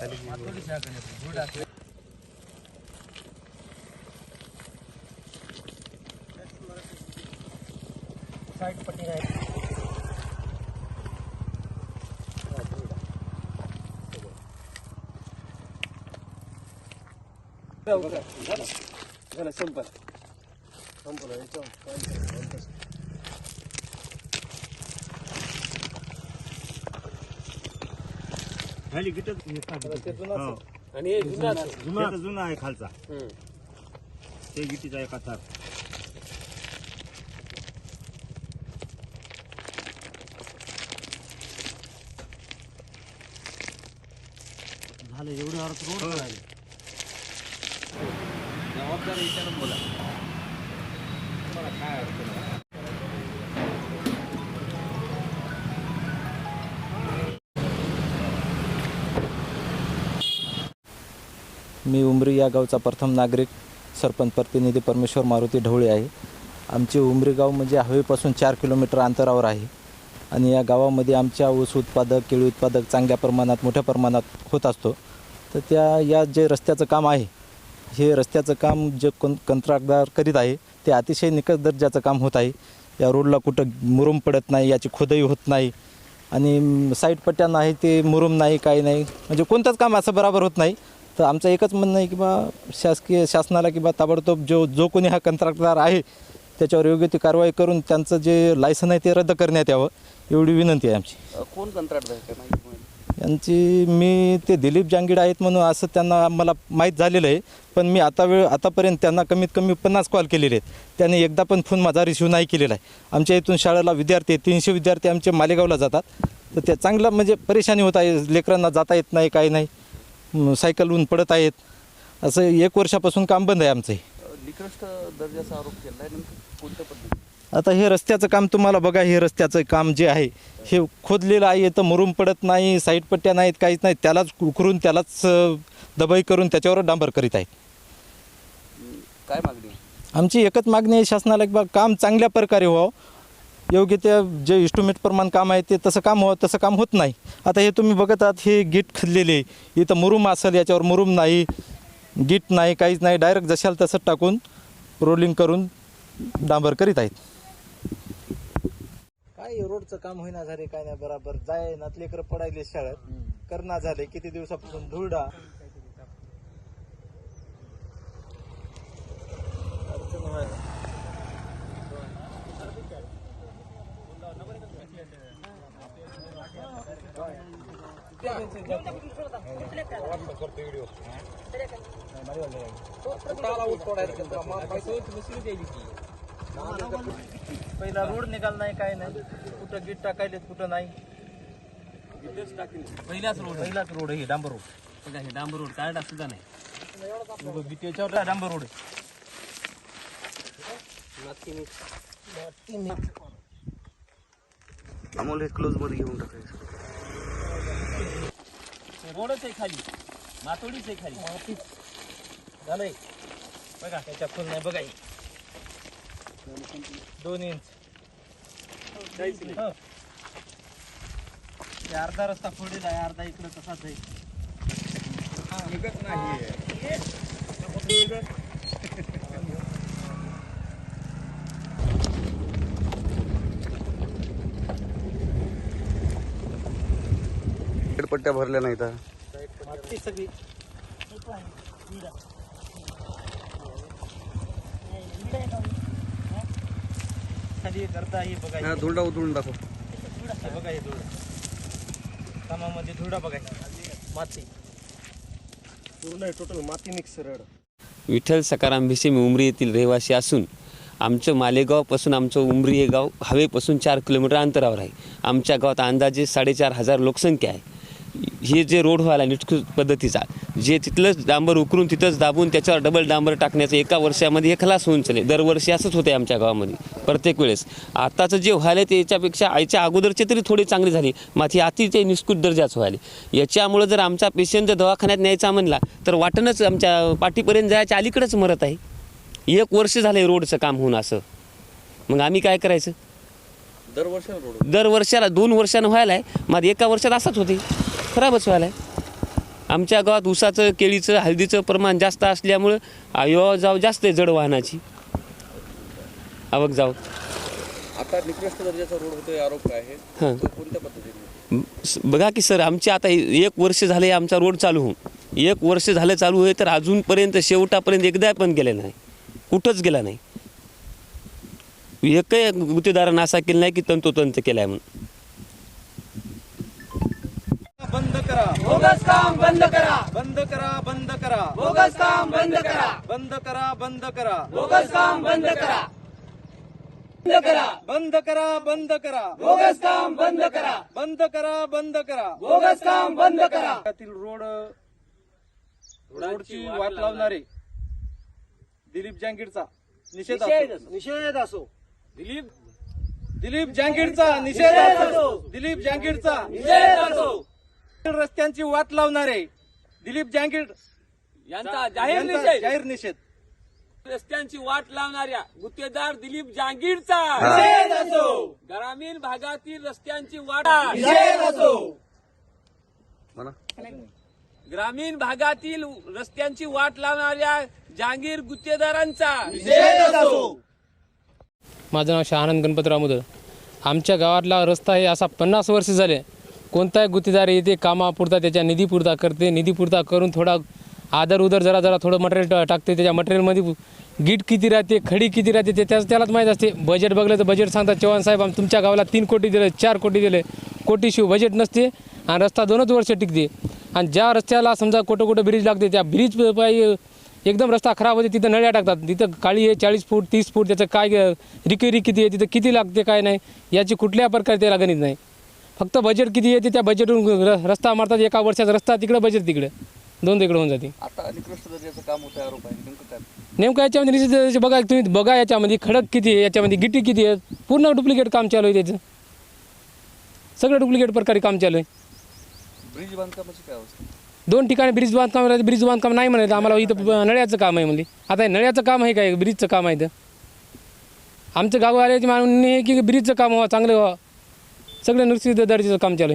Side putting it. Go, go, go. खाली गिटच हो. आणि हे जुना जुना जुना आहे खालचा. ते गिटीचा आहे कथार झालं एवढं अर्थ रोड राहिले जबाबदारी विचारून बोला. तुम्हाला काय अडचण आहे? मी उमरी या गावचा प्रथम नागरिक सरपंच प्रतिनिधी परमेश्वर मारुती ढवळे आहे. आमचे उमरी गाव म्हणजे हवेपासून चार किलोमीटर अंतरावर आहे. आणि या गावामध्ये आमच्या ऊस उत्पादक केळी उत्पादक चांगल्या प्रमाणात मोठ्या प्रमाणात होत असतो. तर त्या या जे रस्त्याचं काम आहे हे रस्त्याचं काम जे कोण कंत्राटदार करीत आहे ते अतिशय निकट दर्जाचं काम होत आहे. या रोडला कुठं मुरुम पडत नाही याची खोदई होत नाही. आणि साईड पट्ट्या नाही ते मुरुम नाही काही नाही. म्हणजे कोणतंच काम असं बरोबर होत नाही. तर आमचं एकच म्हणणं आहे की बा शासकीय शासनाला की बा ताबडतोब जो जो कोणी हा कंत्राटदार आहे त्याच्यावर योग्य ती कारवाई करून त्यांचं जे लायसन आहे ते रद्द करण्यात यावं एवढी विनंती आहे आमची. अ, कोण कंत्राटदार आहे? माहिती? यांची मी ते दिलीप जांगीड आहेत म्हणून असं त्यांना मला माहीत झालेलं आहे पण मी आता वेळ आतापर्यंत त्यांना कमीत कमी पन्नास कॉल केलेले आहेत. त्याने एकदा पण फोन माझा रिसिव्ह नाही केलेला आहे. आमच्या इथून शाळेला विद्यार्थी आहेत तीनशे विद्यार्थी आमचे मालेगावला जातात. तर ते चांगलं म्हणजे परेशानी होत आहे लेकरांना जाता येत नाही काही नाही. म, सायकलहून पडत आहेत. असं एक वर्षापासून काम बंद आहे आमचं. अ, निकृष्ट दर्जाचा आरोप केला आहे नेमकं कोणत्या पद्धतीने? आता हे रस्त्याचं काम तुम्हाला बघा हे रस्त्याचं काम जे आहे हे खोदलेलं आहे तर मुरुम पडत नाही साईड पट्ट्या नाहीत काहीच नाही त्यालाच उकरून त्यालाच दबाई करून त्याच्यावर डांबर करीत आहेत. काय मागणी? आमची एकच मागणी आहे शासनाला की बा काम चांगल्या प्रकारे व्हावं. योग्य त्या जे इस्टिमेट प्रमाण काम आहे ते तसं काम व्हावं तसं काम होत नाही. आता हे तुम्ही बघत आहात हे गिट खदलेले आहे. इथं मुरुम असेल याच्यावर मुरुम नाही गिट नाही काहीच नाही. डायरेक्ट जशाल तसं टाकून रोलिंग करून डांबर करीत आहेत. काय रोडचं काम होईना झाले काय नाही बराबर. जाय ना लेकरं पडायले शाळेत. करना झाले किती दिवसापासून धुळडा अडचण पहिला रोड निघाल नाही काय नाही. कुठं गिट टाकायले कुठं नाही. पहिलाच रोड. पहिलाच रोड आहे डांबर रोड. बघा हे डांबर रोड काय सुद्धा नाही गिट्याच्यावर डांबर रोड आहे. अमोल हे क्लोजमध्ये घेऊन टाकायचं. गोडच आहे खाली मातोडीच आहे खाली झालंय बघा त्याच्या फुल नाही बघा हे. दोन इंच हो. हे अर्धा रस्ता फोडलेला आहे अर्धा इकडं तसाच आहे पट्ट्या भरल्या नाहीत हा. माती सगळी. खाली करता हे बघा बघा हे धुळा कामामध्ये धुळा बघायचा माती. पूर्ण टोटल माती मिक्स रड. विठ्ठल सकाराम भिसे मी उमरी येथील रहिवासी असून आमचं मालेगावपासून आमचं उमरी हे गाव हवेपासून चार किलोमीटर अंतरावर आहे. आमच्या गावात अंदाजे साडेचार हजार लोकसंख्या आहे. हे जे रोड व्हायला निष्कृत पद्धतीचा जे तिथलंच डांबर उकरून तिथंच दाबून त्याच्यावर डबल डांबर टाकण्याचं एका वर्षामध्ये हे खलास होऊन चले दरवर्षी असंच होते आमच्या गावामध्ये प्रत्येक वेळेस. आताचं जे व्हायला ते याच्यापेक्षा आईच्या अगोदरचे तरी थोडी चांगली झाली माती अतिशय निष्कृत दर्जाचं व्हायले याच्यामुळं जर आमचा पेशंट जर दवाखान्यात न्यायचा म्हणला तर वाटणच आमच्या पाठीपर्यंत जायच्या अलीकडेच मरत आहे. एक वर्ष झालं रोडचं काम होऊन असं. मग आम्ही काय करायचं? दर वर्षाला रोड दर वर्षाला दोन वर्षानं व्हायला आहे मग एका वर्षात असाच होते खराबच व्हायला. आहे आमच्या गावात ऊसाचं केळीचं हळदीचं प्रमाण जास्त असल्यामुळं आयो जाव जास्त आहे जड वाहनाची. आवक जाव. आता निकृष्ट दर्जाचा रोड होतोय आरोप आहे. हां. तो कोणत्या पद्धतीने? बघा की सर आमचे आता एक वर्ष झाले आमचा रोड चालू होऊन. एक वर्ष झालं चालू आहे तर अजूनपर्यंत शेवटापर्यंत एकदा पण गेले नाही. कुठंच गेला नाही. एकही गुत्तेदारानं असा केला नाही की तंतोतंत केलाय म्हणून. करा. बोगस काम बंद करा. बंद करा बंद करा. बोगस काम बंद करा. बंद करा. बंद करा बंद करा. बोगस काम बंद करा. बंद करा बंद करा. बोगस काम बंद करा. त्यातील रोड रोडची वाट लावणारे. दिलीप जांगीरचा निषेध असो. निषेध असो. दिलीप? दिलीप जांगीरचा निषेध असो. दिलीप जांगीरचा निषेध असो. रस्त्यांची वाट लावणारे दिलीप जांगीर यांचा जाहीर निषेध. जाहीर निषेध. रस्त्यांची वाट लावणाऱ्या गुत्तेदार दिलीप जहांगीरचा निषेध असो. ग्रामीण भागातील रस्त्यांची वाट ग्रामीण भागातील रस्त्यांची वाट लावणाऱ्या जहांगीर गुत्तेदारांचा. निषेध असो. माझं नाव शहानंद गणपतराव मुदळ. आमच्या गावातला रस्ता हे असा पन्नास वर्ष झाले. कोणताही गुत्तेदार येते कामापुरता त्याच्या निधीपुरता करते निधीपुरता करून थोडा आदर उदर जरा जरा थोडं मटेरियल टाकते त्याच्या मटेरियलमध्ये गीट किती राहते खडी किती राहते ते त्याच त्यालाच माहीत असते. बजेट बघलं तर बजेट सांगतात चव्हाण साहेब आम तुमच्या गावाला तीन कोटी दिले चार कोटी दिले. कोटी शिव बजेट नसते आणि रस्ता दोनच वर्ष टिकते. आणि ज्या रस्त्याला समजा कुठं कुठं ब्रिज लागते त्या ब्रिज पाहिजे एकदम रस्ता खराब होते तिथं नळ्या टाकतात. तिथं काळी आहे चाळीस फूट तीस फूट त्याचं काय रिक्युरी किती आहे तिथं किती लागते काय नाही याची कुठल्या प्रकारे त्याला गणित नाही. फक्त बजेट किती येते त्या बजेटवरून र- रस्ता मारतात एका वर्षाचा रस्ता तिकडं बजेट तिकडे. दोन तिकडे होऊन जाते. आता निकृष्ट दर्जाचं काम होतंय आरोप आहे. नेमकं काय? नेमकं याच्यामध्ये निश्चित बघा तुम्ही बघा याच्यामध्ये खडक किती आहे याच्यामध्ये गिट्टी किती आहे पूर्ण डुप्लिकेट काम चालू आहे त्याचं. सगळं डुप्लिकेट प्रकारे काम चालू आहे. ब्रिज बांधकामाची काय अवस्था? दोन ठिकाणी ब्रिज बांधकाम राहते ब्रिज बांधकाम नाही म्हणायचं आम्हाला इथं नळ्याचं काम आहे म्हणजे आता हे नळ्याचं काम आहे काय ब्रिजचं काम आहे तर आमचं गाववाल्याची मागणी आहे की ब्रिजचं काम व्हावं चांगलं व्हावं सगळं नुकसान दर्जाचं काम चालू आहे.